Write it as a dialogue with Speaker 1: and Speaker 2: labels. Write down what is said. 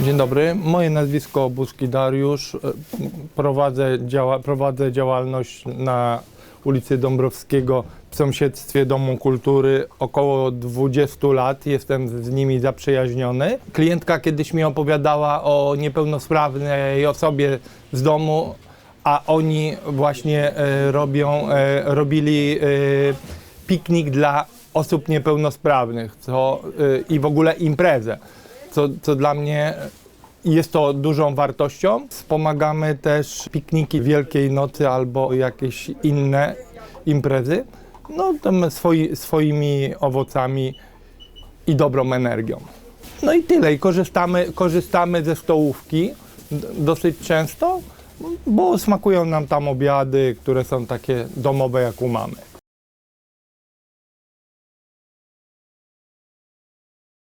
Speaker 1: Dzień dobry, moje nazwisko Buski Dariusz. E, Prowadzę, działa, prowadzę działalność na ulicy Dąbrowskiego w sąsiedztwie Domu Kultury około 20 lat. Jestem z nimi zaprzyjaźniony. Klientka kiedyś mi opowiadała o niepełnosprawnej osobie z domu, a oni właśnie e, robią, e, robili e, piknik dla osób niepełnosprawnych co, e, i w ogóle imprezę co, co dla mnie jest to dużą wartością. Wspomagamy też pikniki Wielkiej Nocy albo jakieś inne imprezy, no tam swoi, swoimi owocami i dobrą energią. No i tyle. I korzystamy, korzystamy ze stołówki dosyć często, bo smakują nam tam obiady, które są takie domowe jak u mamy.